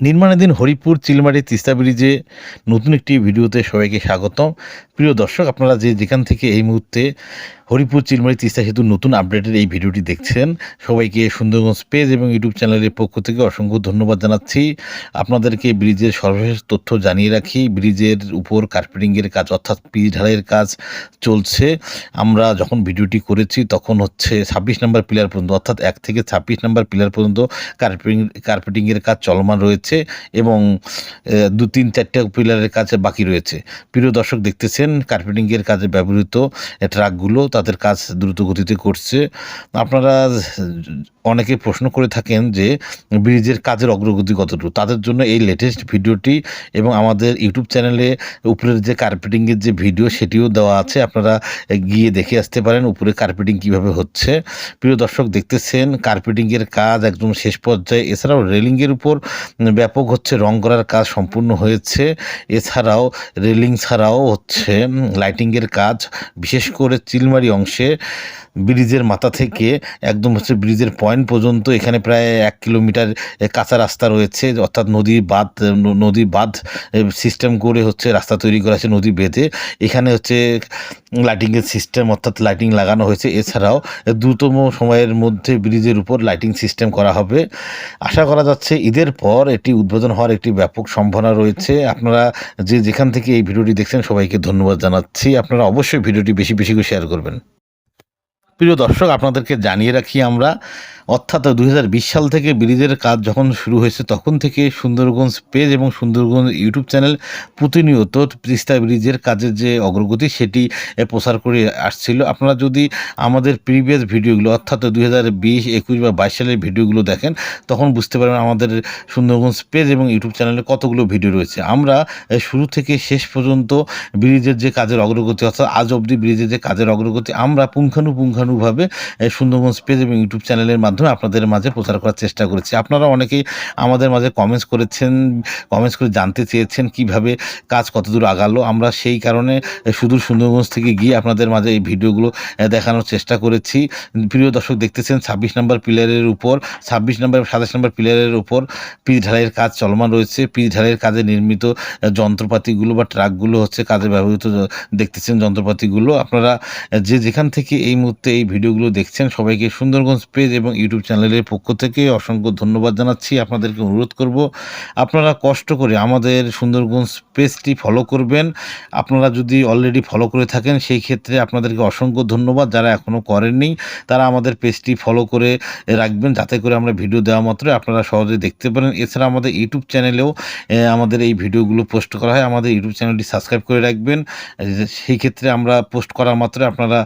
নির্মাণাধীন হরিপুর চিলমারি তিস্তা ব্রিজে নতুন একটি ভিডিওতে সবাইকে স্বাগতম। প্রিয় দর্শক, আপনারা যে যেখান থেকে এই মুহূর্তে হরিপুর চিলমারি তিস্তা সেতু নতুন আপডেটের এই ভিডিওটি দেখছেন, সবাইকে সুন্দরগঞ্জ পেজ এবং ইউটিউব চ্যানেলের পক্ষ থেকে অসংখ্য ধন্যবাদ জানাচ্ছি। আপনাদেরকে ব্রিজের সর্বশেষ তথ্য জানিয়ে রাখি, ব্রিজের উপর কার্পেটিংয়ের কাজ অর্থাৎ পিচ ঢালাইয়ের কাজ চলছে। আমরা যখন ভিডিওটি করেছি, তখন হচ্ছে ছাব্বিশ নম্বর পিলার পর্যন্ত, অর্থাৎ এক থেকে ছাব্বিশ নম্বর পিলার পর্যন্ত কার্পেটিং, কার্পেটিংয়ের কাজ চলমান রয়েছে। এবং দু, তিন, চারটে পিলারের কাজ বাকি রয়েছে। প্রিয় দর্শক দেখতেছেন, কার্পেটিংয়ের কাজে ব্যবহৃত ট্রাকগুলো তাদের কাজ দ্রুত গতিতে করছে। আপনারা অনেকে প্রশ্ন করে থাকেন যে, ব্রিজের কাজের অগ্রগতি কতটুকু? তাদের জন্য এই লেটেস্ট ভিডিওটি এবং আমাদের ইউটিউব চ্যানেলে উপরের যে কার্পেটিংয়ের যে ভিডিও, সেটিও দেওয়া আছে। আপনারা গিয়ে দেখে আসতে পারেন উপরে কার্পেটিং কীভাবে হচ্ছে। প্রিয় দর্শক দেখতেছেন, কার্পেটিংয়ের কাজ একদম শেষ পর্যায়ে। এছাড়াও রেলিংয়ের উপর ব্যাপক হচ্ছে, রং করার কাজ সম্পূর্ণ হয়েছে। এছাড়াও রেলিং ছাড়াও হচ্ছে লাইটিংয়ের কাজ, বিশেষ করে চিলমারি অংশে। ব্রিজের মাথা থেকে একদম হচ্ছে ব্রিজের পয়েন্ট পর্যন্ত এখানে প্রায় এক কিলোমিটার কাঁচা রাস্তা রয়েছে। অর্থাৎ নদী বাঁধ নদী বাঁধ সিস্টেম করে হচ্ছে রাস্তা তৈরি করা আছে নদী বেঁধে। এখানে হচ্ছে লাইটিংয়ের সিস্টেম অর্থাৎ লাইটিং লাগানো হয়েছে। এছাড়াও দ্রুততম সময়ের মধ্যে ব্রিজের উপর লাইটিং সিস্টেম করা হবে। আশা করা যাচ্ছে ঈদের পর এটি উদ্বোধন হওয়ার একটি ব্যাপক সম্ভাবনা রয়েছে। আপনারা যে যেখান থেকে এই ভিডিওটি দেখছেন, সবাইকে ধন্যবাদ জানাচ্ছি। আপনারা অবশ্যই ভিডিওটি বেশি বেশি করে শেয়ার করবেন। প্রিয় দর্শক আপনাদেরকে জানিয়ে রাখি আমরা অর্থাৎ দুই হাজার বিশ সাল থেকে ব্রিজের কাজ যখন শুরু হয়েছে, তখন থেকে সুন্দরগঞ্জ পেজ এবং সুন্দরগঞ্জ ইউটিউব চ্যানেল প্রতিনিয়ত তিস্তা ব্রিজের কাজের যে অগ্রগতি, সেটি প্রচার করে আসছিল। আপনারা যদি আমাদের প্রিভিয়াস ভিডিওগুলো, অর্থাৎ দু হাজার বিশ, একুশ বা বাইশ সালের ভিডিওগুলো দেখেন, তখন বুঝতে পারবেন আমাদের সুন্দরগঞ্জ পেজ এবং ইউটিউব চ্যানেলে কতগুলো ভিডিও রয়েছে। আমরা শুরু থেকে শেষ পর্যন্ত ব্রিজের যে কাজের অগ্রগতি, অর্থাৎ আজ অবধি ব্রিজের যে কাজের অগ্রগতি, আমরা পুঙ্খানুপুঙ্খানুভাবে সুন্দরগঞ্জ পেজ এবং ইউটিউব চ্যানেলের মাধ্যমে আপনাদের মাঝে প্রচার করার চেষ্টা করেছি। আপনারা অনেকেই আমাদের মাঝে কমেন্টস করেছেন কমেন্টস করে জানতে চেয়েছেন কীভাবে কাজ কতদূর আগালো। আমরা সেই কারণে সুদূর সুন্দরগঞ্জ থেকে গিয়ে আপনাদের মাঝে এই ভিডিওগুলো দেখানোর চেষ্টা করেছি। প্রিয় দর্শক দেখতেছেন, ছাব্বিশ নম্বর পিলারের উপর, ছাব্বিশ নম্বর, সাতাশ নম্বর পিলারের উপর পিচ ঢালাইয়ের কাজ চলমান রয়েছে। পিচ ঢালাইয়ের কাজে নির্মিত যন্ত্রপাতিগুলো বা ট্রাকগুলো হচ্ছে কাজে ব্যবহৃত দেখতেছেন যন্ত্রপাতিগুলো। আপনারা যে যেখান থেকে এই মুহূর্তে এই ভিডিওগুলো দেখছেন, সবাইকে সুন্দরগঞ্জ পেজ এবং ইউটিউব চ্যানেলের পক্ষ থেকে অসংখ্য ধন্যবাদ জানাচ্ছি। আপনাদেরকে অনুরোধ করব, আপনারা কষ্ট করে আমাদের সুন্দরগঞ্জ পেজটি ফলো করবেন। আপনারা যদি অলরেডি ফলো করে থাকেন, সেই ক্ষেত্রে আপনাদেরকে অসংখ্য ধন্যবাদ। যারা এখনও করেননি, তারা আমাদের পেজটি ফলো করে রাখবেন। যাতে করে আমরা ভিডিও দেওয়া মাত্রই আপনারা সহজে দেখতে পারেন। এছাড়া আমাদের ইউটিউব চ্যানেলেও আমাদের এই ভিডিওগুলো পোস্ট করা হয়। আমাদের ইউটিউব চ্যানেলটি সাবস্ক্রাইব করে রাখবেন। সেই ক্ষেত্রে আমরা পোস্ট করা মাত্রই আপনারা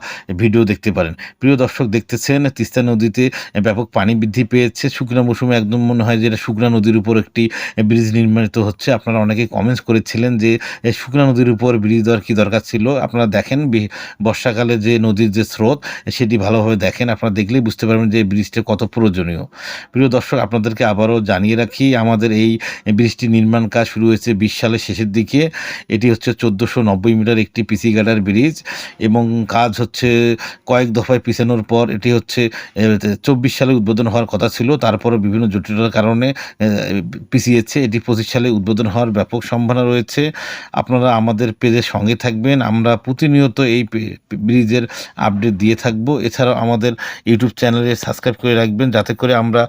ভিডিও দেখতে পারেন। প্রিয় দর্শক দেখতেছেন, তিস্তা নদীতে ব্যাপক পানি বৃদ্ধি পেয়েছে। শুকনা মৌসুমে একদম মনে হয় যে এটা শুকনা নদীর উপর একটি ব্রিজ নির্মিত হচ্ছে। আপনারা অনেকে কমেন্টস করেছিলেন যে শুকনা নদীর উপর ব্রিজ দেওয়ার কী দরকার ছিল? আপনারা দেখেন বর্ষাকালে যে নদীর যে স্রোত, সেটি ভালোভাবে দেখেন। আপনারা দেখলেই বুঝতে পারবেন যে ব্রিজটা কত প্রয়োজনীয়। প্রিয় দর্শক, আপনাদেরকে আবারও জানিয়ে রাখি, আমাদের এই ব্রিজটি নির্মাণ কাজ শুরু হয়েছে বিশ সালের শেষের দিকে। এটি হচ্ছে চোদ্দোশো নব্বই মিটার একটি পিসি গাডার ব্রিজ এবং কাজ হচ্ছে কয়েক দফায় পিছানোর পর এটি হচ্ছে চব্বিশ সালে উদ্বোধন হওয়ার কথা ছিল তারপরে বিভিন্ন জটিলতার কারণে পিছিয়েছে। এটি পঁচিশ সালে উদ্বোধন হওয়ার ব্যাপক সম্ভাবনা রয়েছে। আপনারা আমাদের পেজের সঙ্গে থাকবেন। আমরা প্রতিনিয়ত এই ব্রিজের আপডেট দিয়ে থাকব। এছাড়াও আমাদের ইউটিউব চ্যানেলে সাবস্ক্রাইব করে রাখবেন, যাতে করে আমরা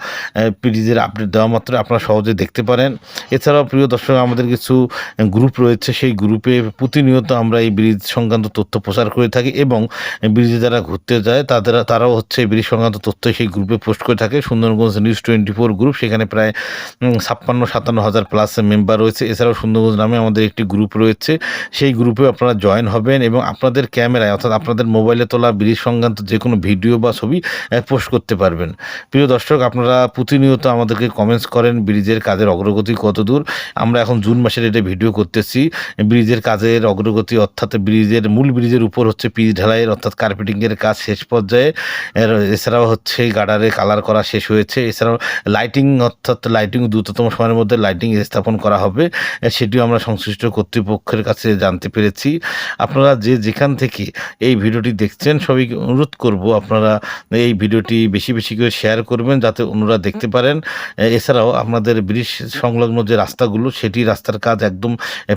ব্রিজের আপডেট দেওয়া মাত্র আপনারা সহজে দেখতে পারেন। এছাড়াও প্রিয় দর্শক, আমাদের কিছু গ্রুপ রয়েছে। সেই গ্রুপে প্রতিনিয়ত আমরা এই ব্রিজ সংক্রান্ত তথ্য প্রচার করে থাকি এবং ব্রিজে যারা ঘুরতে যায়, তাদের, তারাও হচ্ছে ব্রিজ সংক্রান্ত তথ্য সেই গ্রুপে পোস্ট করে থাকে। Sundarganj news twenty four group, সেখানে প্রায় ছাপ্পান্ন, সাতান্ন হাজার প্লাস মেম্বার রয়েছে। এছাড়াও সুন্দরগঞ্জ নামে আমাদের একটি গ্রুপ রয়েছে। সেই গ্রুপে আপনারা জয়েন হবেন এবং আপনাদের ক্যামেরায়, অর্থাৎ আপনাদের মোবাইলে তোলা ব্রিজ সংক্রান্ত যে কোনো ভিডিও বা ছবি পোস্ট করতে পারবেন। প্রিয় দর্শক, আপনারা প্রতিনিয়ত আমাদেরকে কমেন্টস করেন, ব্রিজের কাজের অগ্রগতি কত দূর আমরা এখন জুন মাসের এটা ভিডিও করতেছি। ব্রিজের কাজের অগ্রগতি, অর্থাৎ ব্রিজের, মূল ব্রিজের উপর হচ্ছে পিচ ঢালাইয়ের, অর্থাৎ কার্পেটিংয়ের কাজ শেষ পর্যায়ে। এছাড়াও হচ্ছে গাডার কালারে কালার করা শেষ হয়েছে। এছাড়াও লাইটিং অর্থাৎ লাইটিং দ্রুততম সময়ের মধ্যে লাইটিং স্থাপন করা হবে, সেটিও আমরা সংশ্লিষ্ট কর্তৃপক্ষের কাছে জানতে পেরেছি। আপনারা যে যেখান থেকে এই ভিডিওটি দেখছেন, সবাইকে অনুরোধ করব আপনারা এই ভিডিওটি বেশি বেশি করে শেয়ার করবেন, যাতে অন্যরা দেখতে পারেন। এছাড়াও আপনাদের ব্রিজ সংলগ্ন যে রাস্তাগুলো, সেটি রাস্তার কাজ একদম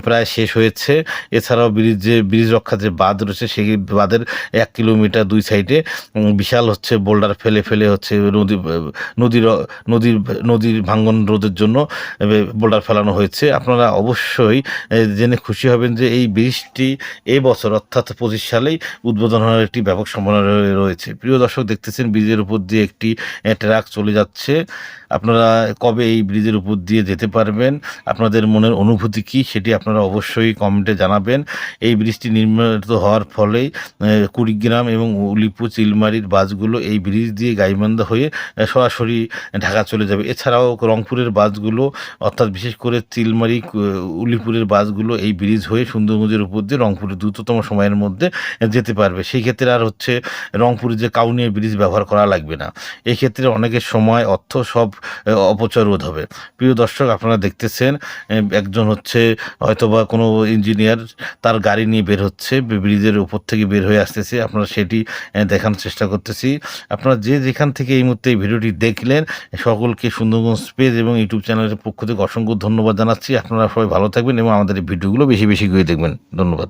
প্রায় শেষ হয়েছে। এছাড়াও ব্রিজ যে, ব্রিজ রক্ষা যে বাঁধ রয়েছে, সেই বাঁধের এক কিলোমিটার দুই সাইডে বিশাল হচ্ছে বোল্ডার ফেলে ফেলে হচ্ছে নদী, নদীর নদীর নদীর ভাঙ্গন রোধের জন্য বোল্ডার ফেলানো হয়েছে। আপনারা অবশ্যই জেনে খুশি হবেন যে এই ব্রিজটি এই বছর, অর্থাৎ পঁচিশ সালেই উদ্বোধন হওয়ার একটি ব্যাপক সম্ভাবনা রয়েছে। প্রিয় দর্শক, দেখতেছেন ব্রিজের উপর দিয়ে একটি ট্রাক চলে যাচ্ছে। আপনারা কবে এই ব্রিজের উপর দিয়ে যেতে পারবেন, আপনাদের মনের অনুভূতি কী, সেটি আপনারা অবশ্যই কমেন্টে জানাবেন। এই ব্রিজটি নির্মিত হওয়ার ফলেই কুড়িগ্রাম এবং উলিপুর, চিলমারির বাসগুলো এই ব্রিজ দিয়ে গাইবান্ধা হয়ে সরাসরি ঢাকা চলে যাবে। এছাড়াও রংপুরের বাসগুলো, অর্থাৎ বিশেষ করে তিলমারি উলিপুরের বাসগুলো এই ব্রিজ হয়ে সুন্দরগঞ্জের উপর দিয়ে রংপুরের দ্রুততম সময়ের মধ্যে যেতে পারবে। সেই ক্ষেত্রে আর হচ্ছে রংপুরের যে কাউনিয়া ব্রিজ ব্যবহার করা লাগবে না। এই ক্ষেত্রে অনেকের সময়, অর্থ সব অপচয় রোধ হবে। প্রিয় দর্শক, আপনারা দেখতেছেন একজন হচ্ছে হয়তোবা কোনো ইঞ্জিনিয়ার, তার গাড়ি নিয়ে বের হচ্ছে ব্রিজের উপর থেকে বের হয়ে আসতেছে। আপনারা সেটি দেখানোর চেষ্টা করতেছি। আপনারা যে যেখান থেকে এই মুহূর্তে এই ভিডিওটি দেখলেন। সকলকে সুন্দরগঞ্জ স্পেস এবং ইউটিউব চ্যানেলের পক্ষ থেকে অসংখ্য ধন্যবাদ জানাচ্ছি। আপনারা সবাই ভালো থাকবেন এবং আমাদের এই ভিডিওগুলো বেশি বেশি করে দেখবেন। ধন্যবাদ।